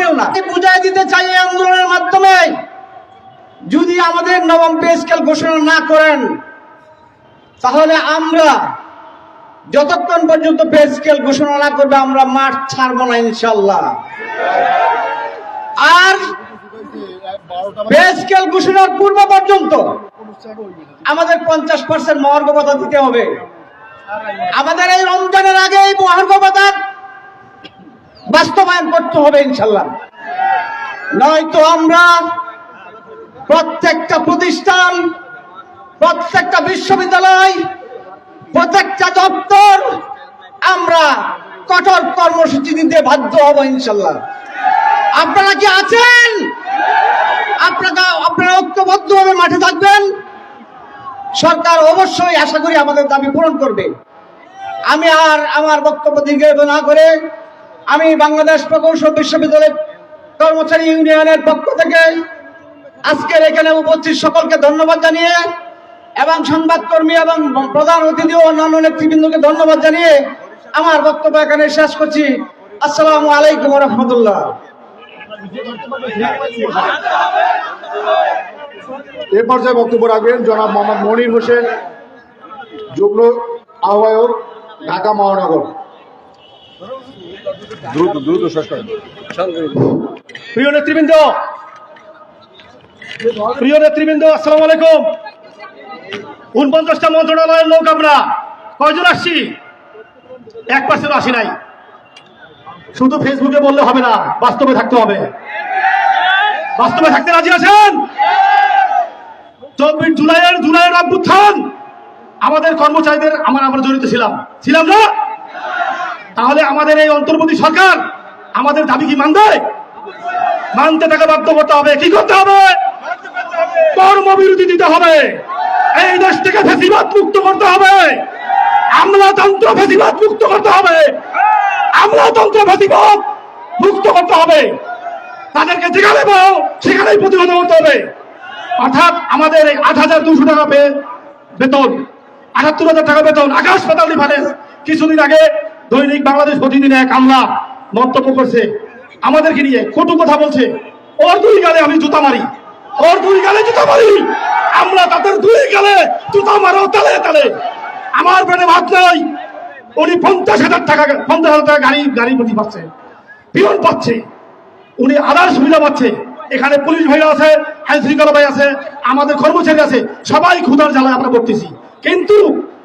আসবেও না। বুঝাই দিতে চাই এই আন্দোলনের মাধ্যমে, যদি আমাদের নবম পে স্কেল ঘোষণা না করেন, তাহলে আমরা যতক্ষণ পর্যন্ত পে স্কেল ঘোষণা না করবে, আমরা মাঠ ছাড়বো না ইনশাল্লাহ আর পে স্কেল ঘোষণার পূর্ব পর্যন্ত আমাদের পঞ্চাশ পার্সেন্ট মহার্ঘ দিতে হবে। আমাদের এই রমজানের আগে এই মহার্ঘ বাস্তবায়ন করতে হবে ইনশাল্লাহ। নয়তো আমরা প্রত্যেকটা প্রতিষ্ঠান, প্রত্যেকটা বিশ্ববিদ্যালয়, প্রত্যেকটা দপ্তর আমরা কঠোর কর্মসূচি দিতে বাধ্য হব ইনশাল্লাহ। আপনারা কি আছেন? আপনারা আপনারা ঐক্যবদ্ধভাবে মাঠে থাকবেন। সরকার অবশ্যই আশা করি আমাদের দাবি পূরণ করবে। আমি আর আমার বক্তব্য দীর্ঘায়িত না করে আমি বাংলাদেশ প্রকৌশল বিশ্ববিদ্যালয় কর্মচারী ইউনিয়নের পক্ষ থেকে আজকের এখানে উপস্থিত সকলকে ধন্যবাদ জানিয়ে এবং সংবাদকর্মী এবং প্রধান অতিথি ও অন্যান্য নেতৃবৃন্দকে ধন্যবাদ জানিয়ে আমার বক্তব্য এখানে শেষ করছি। আসসালামু আলাইকুম রহমতুল্লাহ এ পর্যায়ে বক্তব্য রাখবেন জনাব মোহাম্মদ মনির হোসেন, যুগ্ম আহ্বায়ক, ঢাকা মহানগর। দ্রুত দ্রুত শেষ করেন। প্রিয় নেতৃবৃন্দ প্রিয় নেতৃবৃন্দ আসসালামু আলাইকুম। উনপঞ্চাশটা মন্ত্রণালয়ের লোক আমরা। কয়জন আসছি? এক পার্সেন্ট আসি নাই। শুধু ফেসবুকে বললে হবে না বাস্তবে থাকতে হবে। বাস্তবে থাকতে রাজি আছেন? চব্বিশ জুলাইয়ের জুলাইয়ের অভ্যুত্থান। আমাদের কর্মচারীদের আমরা আমরা জড়িত ছিলাম। ছিলাম না? তাহলে আমাদের এই অন্তর্বর্তী সরকার আমাদের দাবি কি মানবে? মানতে তাকে বাধ্য করতে হবে। কি করতে হবে? কর্মবিরতি দিতে হবে। এই দেশ থেকে ফেসিবাদ মুক্ত করতে হবে। আমলাতন্ত্র ফেসিবাদ মুক্ত করতে হবে। আমলাতন্ত্র ফেসিবাদ মুক্ত করতে হবে। তাদেরকে যেখানে পাও, সেখানেই প্রতিহত করতে হবে। অর্থাৎ আমাদের এই আট হাজার দুশো টাকা বেতন, আটাত্তর হাজার টাকা বেতন, আকাশ পাতাল ডিফারেন্স। কিছুদিন আগে দৈনিক বাংলাদেশ প্রতিদিন এক আমলা মন্তব্য করছে। আমাদেরকে নিয়ে কটু কথা বলছে। ওর দুই গালে আমি জুতা মারি। ওর দুই গালে জুতা মারি। আমরা তাদের দুই গালে জুতা মারো তালে তালে। আমার পেটে ভাত নাই। উনি পঞ্চাশ হাজার টাকা, পঞ্চাশ হাজার টাকা গাড়ি গাড়ি প্রতি পাচ্ছে। পিয়ন পাচ্ছে। উনি আদার সুবিধা পাচ্ছে। এখানে পুলিশ ভাই আছে, আইন শৃঙ্খলা ভাই আছে, আমাদের কর্মচারী আছে। সবাই ক্ষুধার জ্বালায় আমরা করতেছি কিন্তু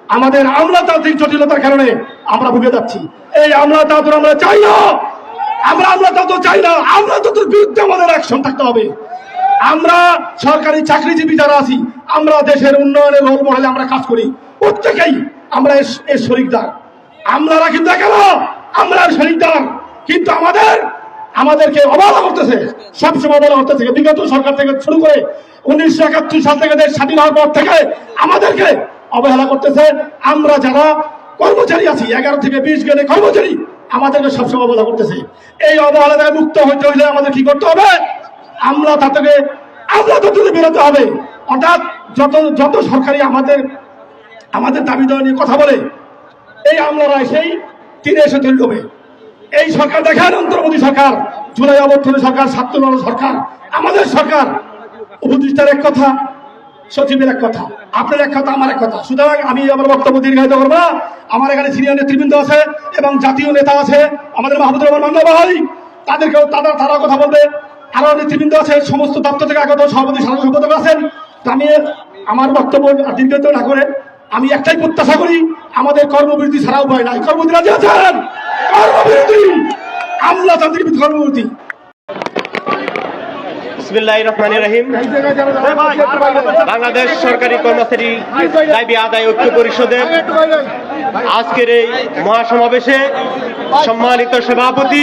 আমাদের আমলাতান্ত্রিক জটিলতার কারণে আমরা ভুগে যাচ্ছি। এই আমলাতন্ত্র আমরা চাই না। আমরা আমলাতন্ত্র চাই না। আমলাতন্ত্রের বিরুদ্ধে আমাদের অ্যাকশন থাকতে হবে। আমরা সরকারি চাকরিজীবী যারা আছি, আমরা দেশের উন্নয়নের রোল মডেলে আমরা কাজ করি। প্রত্যেকেই আমরা এর- শরিকদার আমরারা কিন্তু কেন আমরা শরিকদার কিন্তু আমাদের, আমাদেরকে অবহেলা করতেছে। সবসময় অবহেলা করতেছে। বিগত সরকার থেকে শুরু করে উনিশশো একাত্তর সাল থেকে দেশ স্বাধীন হওয়ার পর থেকে আমাদেরকে অবহেলা করতেছে। আমরা যারা কর্মচারী আছি, এগারো থেকে বিশ গেলে কর্মচারী। আমাদেরকে সবসময় অবহেলা করতেছে। এই অবহেলা থেকে মুক্ত হইতে হইলে আমাদের কি করতে হবে? আমরা তা থেকে আমরা তত বেরোতে হবে। অর্থাৎ যত যত সরকারি আমাদের আমাদের দাবি দেওয়া নিয়ে কথা বলে, এই আমলারা সেই তীরে এসে তৈরি হবে। এই সরকার দেখেন, অন্তর্বর্তী সরকার, জুলাই অবর্তনের সরকার ছাত্র সরকার, আমাদের সরকার, উপদেষ্টার এক কথা সচিবের এক কথা, আপনার এক কথা, আমার এক কথা। সুতরাং আমি আমার বক্তব্য দীর্ঘায়িত করব। আমার এখানে সিনিয়র নেতৃবৃন্দ আছে এবং জাতীয় নেতা আছে আমাদের মাহমুদুর রহমান মান্না ভাই। তাদেরকেও তারা তারা কথা বলবে। আরও নেতৃবৃন্দ আছে, সমস্ত দপ্তর থেকে আগত সভাপতি, সাধারণ সম্পাদক আছেন। আমি আমার বক্তব্য দীর্ঘায়িত না করে আমি একটাই প্রত্যাশা করি, আমাদের কর্মবিরতি ছাড়া উপায় নাই। কর্মবিরতি রাজি আছেন? কর্মবিরতি! আমলাতান্ত্রিক কর্মবিরতি। বিসমিল্লাহ রহমান রহিম। বাংলাদেশ সরকারি কর্মচারী দাবি আদায় ঐক্য পরিষদের আজকের এই মহাসমাবেশে সম্মানিত সভাপতি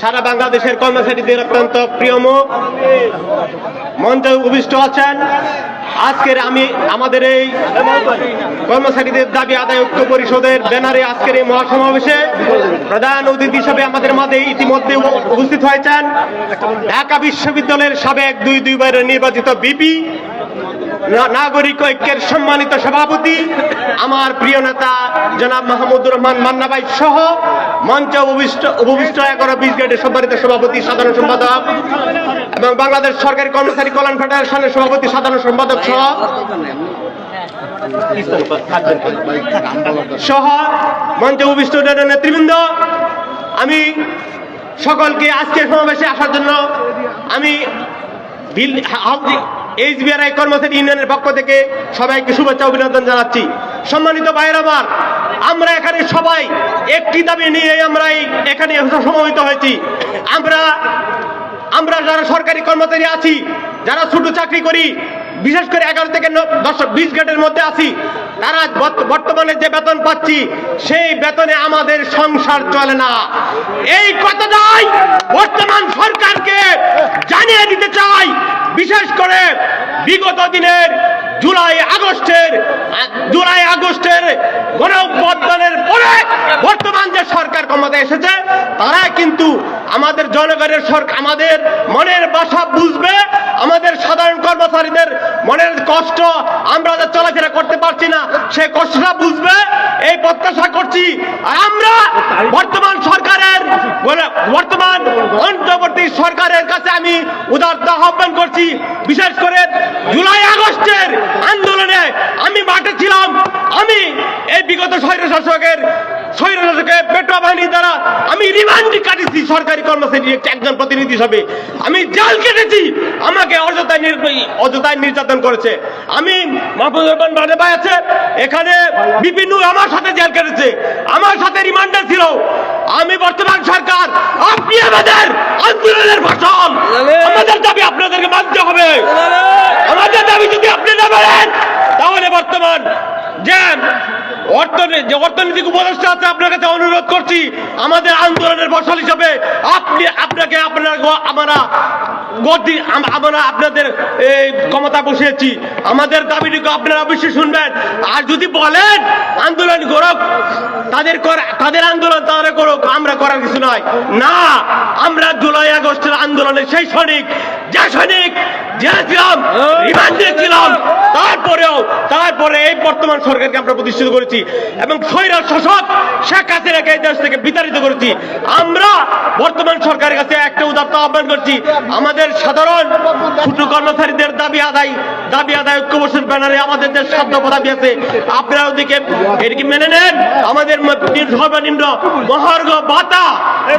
সারা বাংলাদেশের কর্মচারীদের অত্যন্ত প্রিয় মুখ মঞ্চে উপবিষ্ট আছেন আজকের আমি আমাদের এই কর্মচারীদের দাবি আদায় ঐক্য পরিষদের ব্যানারে আজকের এই মহাসমাবেশে প্রধান অতিথি হিসেবে আমাদের মাঝে ইতিমধ্যে উপস্থিত হয়েছেন ঢাকা বিশ্ববিদ্যালয়ের সাবেক দুই দুইবারের নির্বাচিত বিপি নাগরিক ঐক্যের সম্মানিত সভাপতি, আমার প্রিয় নেতা জনাব মাহমুদুর রহমান মান্না ভাই সহ মঞ্চ উপবিষ্ট উপবিষ্ট এগারো বিশ গেটের সম্মানিত সভাপতি, সাধারণ সম্পাদক এবং বাংলাদেশ সরকারি কর্মচারী কল্যাণ ফেডারেশনের সভাপতি, সাধারণ সম্পাদক সহ সহ মঞ্চ উপবিষ্ট নেতৃবৃন্দ। আমি সকলকে আজকের সমাবেশে আসার জন্য আমি এইচবিআরআই কর্মচারী ইউনিয়নের পক্ষ থেকে সবাইকে শুভেচ্ছা অভিনন্দন জানাচ্ছি। সম্মানিত ভাইয়ের আমার, আমরা এখানে সবাই একটি দাবি নিয়ে আমরা এখানে সমবেত হয়েছি। আমরা আমরা যারা সরকারি কর্মচারী আছি, যারা ছোট চাকরি করি, বিশেষ করে এগারো থেকে দশ, বিশ গেটের মধ্যে আছি, তারা বর্ত- বর্তমানে যে বেতন পাচ্ছি, সেই বেতনে আমাদের সংসার চলে না। এই কথাটাই বর্তমান সরকারকে জানিয়ে দিতে চাই বিশেষ করে বিগত দিনের জুলাই আগস্টের জুলাই আগস্টের গণঅভ্যুত্থানের পরে বর্তমান যে সরকার ক্ষমতায় এসেছে তারা কিন্তু আমাদের জনগণের সরকার আমাদের মনের বাসা বুঝবে, আমাদের সাধারণ কর্মচারীদের মনের কষ্ট আমরা যে চলাফেরা করতে পারছি না সেই কষ্টটা বুঝবে, এই প্রত্যাশা করছি। আর আমরা বর্তমান সরকারের বর্তমান অন্তর্বর্তী সরকারের কাছে আমি উদার্ত আহ্বান করছি, বিশেষ করে জুলাই আগস্টের আন্দোলনে আমি মাঠে ছিলাম আমি এই বিগত স্বৈর শাসকের স্বৈর শাসকের পেট্রো বাহিনী দ্বারা আমি রিমান্ড কাটিয়েছি সরকারি কর্মচারী একজন প্রতিনিধি হিসাবে। আমি জাল কেটেছি। আমাকে অযথায় অযথায় নির্যাতন করেছে। আমি মাহফুজ রহমান বাড়ে ভাই আছে। এখানে বিপিন আমার সাথে জেল কেটেছে। আমার সাথে রিমান্ডার ছিল। আমি বর্তমান সরকার। আপনি আমাদের আন্দোলনের ফসল। আমাদের দাবি আপনাদেরকে মানতে হবে। আমাদের দাবি যদি আপনি না বলেন তাহলে বর্তমান যে অর্থনীতি যে অর্থনৈতিক উপদেষ্টা আছে আপনার কাছে অনুরোধ করছি, আমাদের আন্দোলনের ফসল হিসাবে আপনি, আপনাকে আপনার আমরা গতি আমরা আপনাদের, এই ক্ষমতা বসিয়েছি। আমাদের দাবিটুকু আপনারা অবশ্যই শুনবেন। আর যদি বলেন, আন্দোলন করুক, তাদের তাদের আন্দোলন তারা করুক, আমরা করার কিছু নয় না, আমরা জুলাই আগস্টের আন্দোলনের সেই সৈনিক যে সৈনিক জেলে ছিলাম রিমান্ডে তারপরেও, তারপরে এই বর্তমান সরকারকে আমরা প্রতিষ্ঠিত করেছি এবং স্বৈরাজ শাসক শেখ হাসিনাকে এই দেশ থেকে বিতাড়িত করেছি। আমরা বর্তমান সরকারের কাছে একটা আহ্বান করছি। আমাদের সাধারণ কর্মচারীদের দাবি আদায় দাবি আদায় ঐক্যবর্ষের ব্যানারে আমাদের যে সাধ্য দাবি আছে। আপনারা ওদিকে এটিকে মেনে নেন? আমাদের সর্বনিম্ন মহার্ঘ ভাতা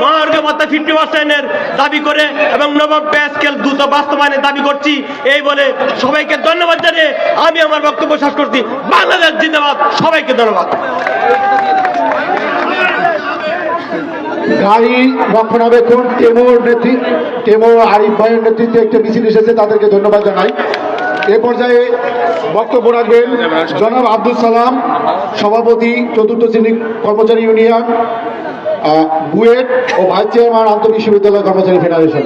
মহার্ঘ ভাতা ফিফটি পার্সেন্টের দাবি করে এবং স্কেল দ্রুত বাস্তবায়নের দাবি করছি, এই বলে সবাইকে ধন্যবাদ জানিয়ে আমি আমার বক্তব্য শেষ করছি। বাংলাদেশ জিন্দাবাদ, সবাইকে ধন্যবাদ। গাড়ি রক্ষণাবেক্ষণ টেমোর নেতৃ টেমোর আরিফ ভাইয়ের নেতৃত্বে একটা মিছিল এসেছে, তাদেরকে ধন্যবাদ জানাই। এ পর্যায়ে বক্তব্য রাখবেন জনাব আব্দুল সালাম, সভাপতি চতুর্থ শ্রেণি কর্মচারী ইউনিয়ন বুয়েট ও ভাইস চেয়ারম্যান আন্তঃবিশ্ববিদ্যালয় কর্মচারী ফেডারেশন।